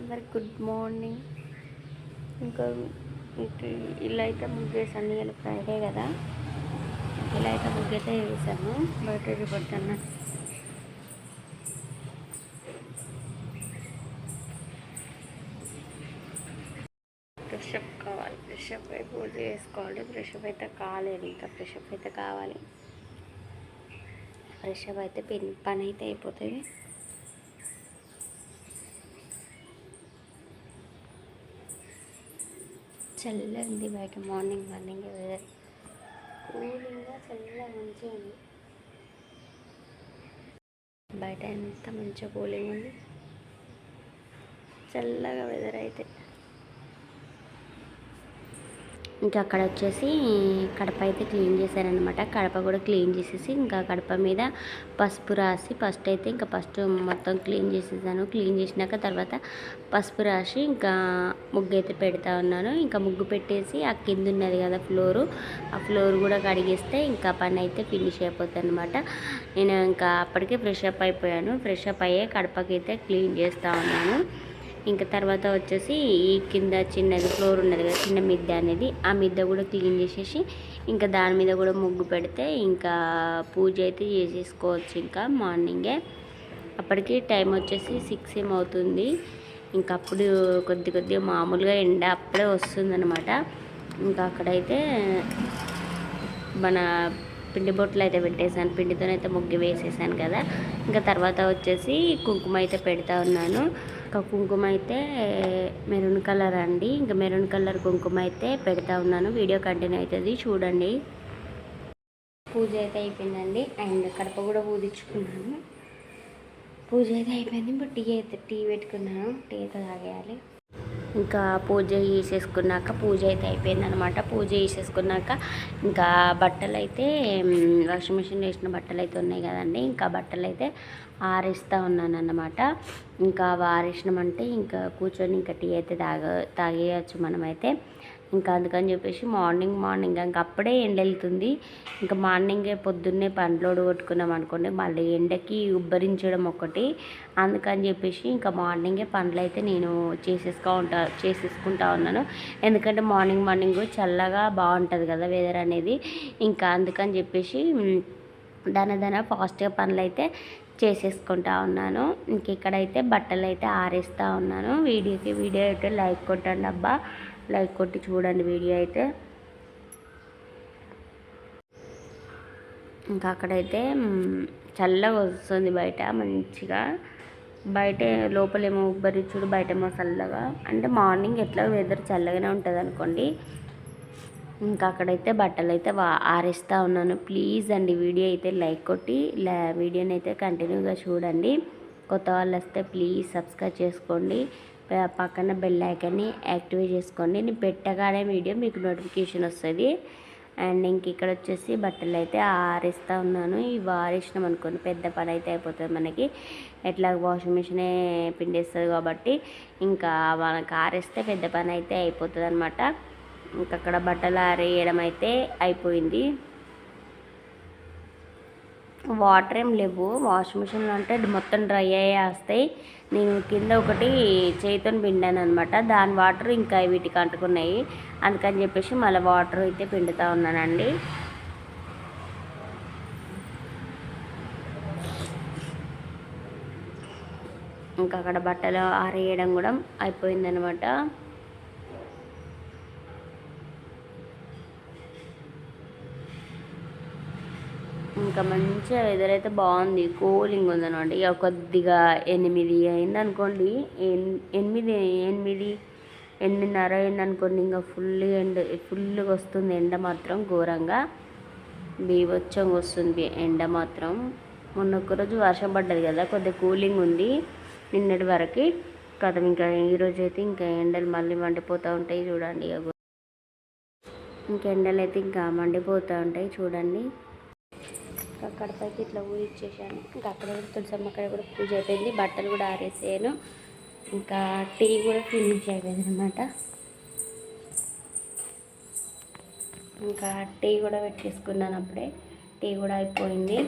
అందరికి good morning. ఇంకా ఇటు ఇల్లు అయితే ముగ్గేసాను ఇలా ఫ్రైడే కదా. ఇలా అయితే ముగ్గైతే వేసాను బయట పడుతున్నా ఫ్రెషప్ కావాలి ఫ్రెషప్ అయి పూజ చేసుకోవాలి ఫ్రెష్ అప్ అయితే కాలేదు ఇంకా ఫ్రెష్ అప్ అయితే కావాలి. ఫ్రెష్ అప్ అయితే పని అయితే అయిపోతుంది. చల్లగా ఉంది బయట. మార్నింగ్ మార్నింగ్ వెదర్ కూలింగ్గా చల్లగా మంచిగా ఉంది బయట ఎంత మంచిగా కూలింగ్ ఉంది చల్లగా వెదర్ అయితే. ఇంకా అక్కడ వచ్చేసి కడప అయితే క్లీన్ చేశారనమాట కడప కూడా క్లీన్ చేసేసి ఇంకా కడప మీద పసుపు రాసి ఫస్ట్ అయితే ఇంకా ఫస్ట్ మొత్తం క్లీన్ చేసేసాను. క్లీన్ చేసినాక తర్వాత పసుపు రాసి ఇంకా ముగ్గు అయితే పెడతా ఉన్నాను. ఇంకా ముగ్గు పెట్టేసి ఆ కింద ఉన్నది కదా ఫ్లోరు ఆ ఫ్లోర్ కూడా కడిగేస్తే ఇంకా పని అయితే ఫినిష్ అయిపోతుంది అనమాట నేను ఇంకా అప్పటికే ఫ్రెష్ అప్ అయిపోయాను. ఫ్రెష్ అప్ అయ్యే కడపకి అయితే క్లీన్ చేస్తూ ఉన్నాను. ఇంకా తర్వాత వచ్చేసి ఈ కింద చిన్నది ఫ్లోర్ ఉన్నది కదా చిన్న మిద్దె అనేది ఆ మిద్దె కూడా క్లీన్ చేసేసి ఇంకా దాని మీద కూడా ముగ్గు పెడితే ఇంకా పూజ అయితే చేసేసుకోవచ్చు ఇంకా మార్నింగే. అప్పటికి టైం వచ్చేసి సిక్స్ ఏమవుతుంది ఇంకా అప్పుడు కొద్ది కొద్దిగా మామూలుగా ఎండ అప్పుడే వస్తుందన్నమాట. ఇంకా అక్కడైతే మన పిండి బొట్లు అయితే పెట్టేశాను. పిండితోనైతే ముగ్గు వేసేసాను కదా. ఇంకా తర్వాత వచ్చేసి కుంకుమ అయితే పెడతా ఉన్నాను. ఇంకా కుంకుమ అయితే మెరూన్ కలర్ అండి. ఇంకా మెరూన్ కలర్ కుంకుమ అయితే పెడతా ఉన్నాను. వీడియో కంటిన్యూ అవుతుంది. చూడండి. పూజ అయితే అయిపోయిందండి. అండ్ కడప కూడా పూజించుకున్నాను. పూజ అయితే అయిపోయింది. ఇప్పుడు టీ అయితే టీ పెట్టుకున్నాను. టీ అయితే తాగేయాలి. ఇంకా పూజ చేసేసుకున్నాక పూజ అయితే అయిపోయింది అనమాట పూజ చేసేసుకున్నాక ఇంకా బట్టలు అయితే వాషింగ్ మిషన్ వేసిన బట్టలు అయితే ఉన్నాయి కదండి. ఇంకా బట్టలు అయితే ఆరేస్తూ ఉన్నాను అన్నమాట ఇంకా ఆరేసినామంటే ఇంకా కూర్చొని ఇంకా టీ అయితే తాగ తాగేయచ్చు మనమైతే. ఇంకా అందుకని చెప్పేసి మార్నింగ్ మార్నింగ్ ఇంకా అప్పుడే ఎండ వెళ్తుంది ఇంకా మార్నింగే పొద్దున్నే పండ్లోడు కొట్టుకున్నాం అనుకోండి మళ్ళీ ఎండకి ఉబ్బరించడం ఒకటి అందుకని చెప్పేసి ఇంకా మార్నింగే పండ్లు అయితే నేను చేసేసుకో ఉంటా చేసేసుకుంటా ఉన్నాను. ఎందుకంటే మార్నింగ్ మార్నింగ్ చల్లగా బాగుంటుంది కదా వెదర్ అనేది. ఇంకా అందుకని చెప్పేసి దాని దాని ఫాస్ట్గా పనులు అయితే చేసేసుకుంటా ఉన్నాను. ఇంక ఇక్కడైతే బట్టలు అయితే ఆరేస్తూ ఉన్నాను. వీడియోకి వీడియో అయితే లైక్ కొట్టండి అబ్బా. లైక్ కొట్టి చూడండి వీడియో అయితే. ఇంకా అక్కడైతే చల్లగా వస్తుంది బయట మంచిగా. బయట లోపలేమో ఉబ్బరిచ్చుడు బయటేమో చల్లగా. అంటే మార్నింగ్ ఎట్లా వెదర్ చల్లగానే ఉంటుంది అనుకోండి ఇంకా అక్కడైతే బట్టలు అయితే ఆరేస్తూ ఉన్నాను. ప్లీజ్ అండి వీడియో అయితే లైక్ కొట్టి వీడియోని అయితే కంటిన్యూగా చూడండి. కొత్త వాళ్ళు వస్తే ప్లీజ్ సబ్స్క్రైబ్ చేసుకోండి. పక్కన బెల్ ఐకాన్ని యాక్టివేట్ చేసుకోండి. నేను పెట్టగానే వీడియో మీకు నోటిఫికేషన్ వస్తుంది. అండ్ ఇంక ఇక్కడ వచ్చేసి బట్టలు అయితే ఆరేస్తూ ఉన్నాను. ఇవి ఆరేసినాం అనుకోండి పెద్ద పని అయితే అయిపోతుంది మనకి. ఎట్లా వాషింగ్ మిషనే పిండేస్తుంది కాబట్టి ఇంకా మనకు ఆరేస్తే పెద్ద పని అయితే అయిపోతుంది అనమాట ఇంకా అక్కడ బట్టలు ఆరేయడం అయితే అయిపోయింది. వాటర్ ఏం లేవు. వాషింగ్ మిషన్లో అంటే మొత్తం డ్రై అయ్యేస్తాయి నేను కింద ఒకటి చేతితో పిండాను అనమాట దాని వాటర్ ఇంకా వీటికి అంటుకున్నాయి. అందుకని చెప్పేసి మళ్ళీ వాటర్ అయితే పిండుతూ ఉన్నానండి. ఇంకా అక్కడ బట్టలు ఆరేయడం కూడా అయిపోయిందనమాట ఇంకా మంచిగా వెదర్ అయితే బాగుంది. కూలింగ్ ఉందన్నమాట. ఇక కొద్దిగా ఎనిమిది అయింది అనుకోండి ఎనిమిది ఎనిమిది ఎనిమిదిన్నర అయింది అనుకోండి ఇంకా ఫుల్ ఎండ ఫుల్గా వస్తుంది ఎండ మాత్రం ఘోరంగా. బీభత్సంగా వస్తుంది ఎండ మాత్రం. మొన్న ఒక్కరోజు వర్షం పడ్డది కదా కొద్దిగా కూలింగ్ ఉంది. నిన్నటి వరకు కదా ఇంకా ఈరోజు అయితే ఇంకా ఎండలు మళ్ళీ మండిపోతూ ఉంటాయి చూడండి. ఇంకా ఎండలు అయితే ఇంకా మండిపోతూ ఉంటాయి చూడండి. ఇంకా కడపకి ఇట్లా ఊరిచ్చేసాను. ఇంకా అక్కడ కూడా తులసమ్మ అక్కడ కూడా పూజ అయిపోయింది. బట్టలు కూడా ఆరేసాను. ఇంకా టీ కూడా ఫినిష్ అయిపోయింది అనమాట ఇంకా టీ కూడా పెట్టేసుకున్నాను అప్పుడే. టీ కూడా అయిపోయింది.